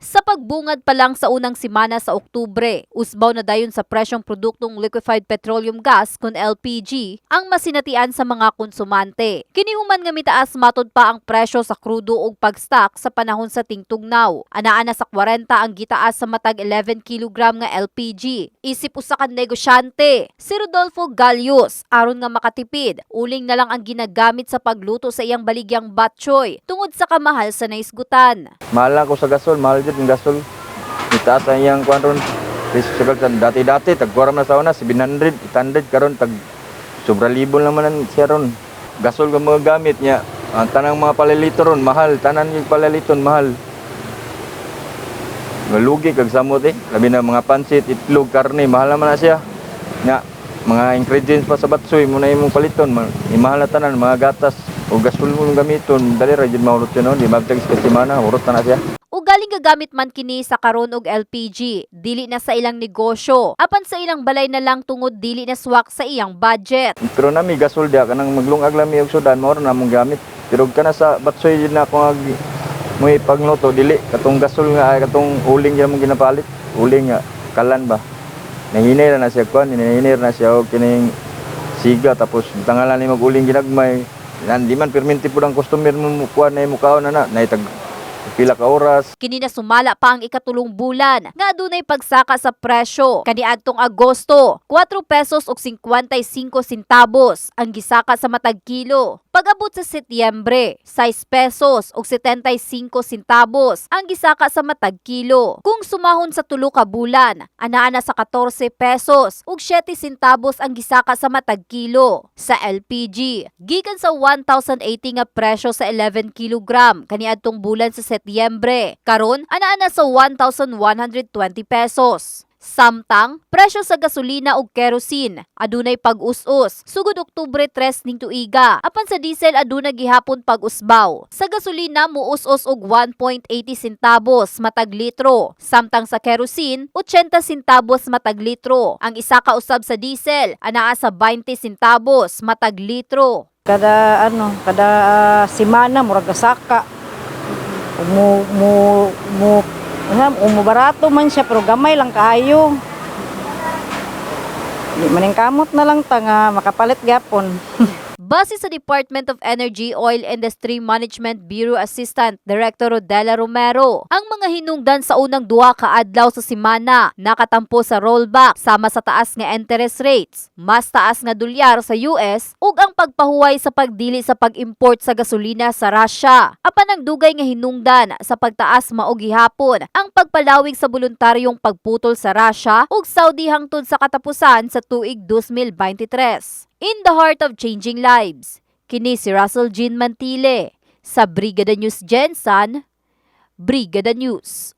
Sa pagbungad pa lang sa unang simana sa Oktubre, usbaw na dayon sa presyong produktong liquefied petroleum gas kun LPG ang masinatian sa mga konsumante. Kinihuman nga mitaas matod pa ang presyo sa krudo ug pagstock sa panahon sa tingtugnaw. Anaana sa 40 ang gitaas sa matag 11 kg nga LPG. Isip usa ka negosyante, si Rodolfo Galios, aron nga makatipid, uling na lang ang ginagamit sa pagluto sa iyang baligyang batchoy tungod sa kamahal sa naisgutan. Mahal ko sa gasol, mahal jud yung gasol. Itaas ang iyang kuan ron. Presyo sa. Dati-dati, tagkuram na sa una, 700, 800, karon tag sobra libo naman ang siya ron. Gasol ka mga gamit niya. Ang tanang mga palalito ron, mahal. Tanan yung palaliton, mahal. Malugi kag samot eh. Labi na mga pansit, itlog, karne, mahal naman na siya. Nga, mga ingredients pa sa batsoy, muna imong paliton. Ma- Imahal na tanan, mga gatas. O gasol mo gamiton, dali ra jud mahurot yun, di magtagis ka semana, hurot na na siya. O galing gagamit man kini sa karon og LPG dili na sa ilang negosyo apan sa ilang balay na lang tungod dili na swak sa iyang budget Pero nami gasol dia kanang maglungag lang mi og sudan mao na mong gamit. Pero kana sa batsoy na ako ag mo pagluto dili katong gasol nga katong uling gyud mong ginapalit. Uling nga kalan ba. Nahinay na siya kuan, nahinay na siya og kining siga tapos tangalan ni mag uling ginagmay. Nan di man perminti pud ang customer mo kuan na mukaon na na naitag pila ka oras. kini na sumala pa ang ikatulong bulan nga adunay pagsaka sa presyo. Kaniadtong Agosto 4 pesos ug 55 centavos ang gisaka sa matag kilo. Pag-abot sa Setyembre 6 pesos ug 75 centavos ang gisaka sa matag kilo. Kung sumahon sa tulo ka bulan anaa na sa 14 pesos ug 7 centavos ang gisaka sa matag kilo. Sa LPG gikan sa 1,080 nga presyo sa 11 kilogram kaniadtong bulan sa Setyembre karon anaa na sa 1,120 pesos Samtang, presyo sa gasolina ug kerosene adunay pag-us-us sugod Oktubre 3 ning tuiga. Apan sa diesel aduna gihapon pag-usbaw. Sa gasolina muus-us og 1.80 centavos matag litro, samtang sa kerosene 80 centavos matag litro. Ang isa ka usab sa diesel anaa sa 20 centavos matag litro. kada ano kada ah, semana murag gasaka mu mu mu ano, umubarato man siya pero gamay lang kaayo. Di maning kamot na lang ta nga makapalit gyapon Base sa Department of Energy Oil Industry Management Bureau Assistant Director Rodela Romero, ang mga hinungdan sa unang duha ka adlaw sa simana nakatampo sa rollback sama sa taas nga interest rates, mas taas nga dolyar sa US ug ang pagpahuway sa pagdili sa pag-import sa gasolina sa Russia. Apan ang dugay nga hinungdan sa pagtaas mao gihapon ang pagpalawig sa voluntaryong pagputol sa Russia ug Saudi hangtod sa katapusan sa tuig 2023. In the heart of changing lives, kini si Russell Jean Mantile sa Brigada News Jensen, Brigada News.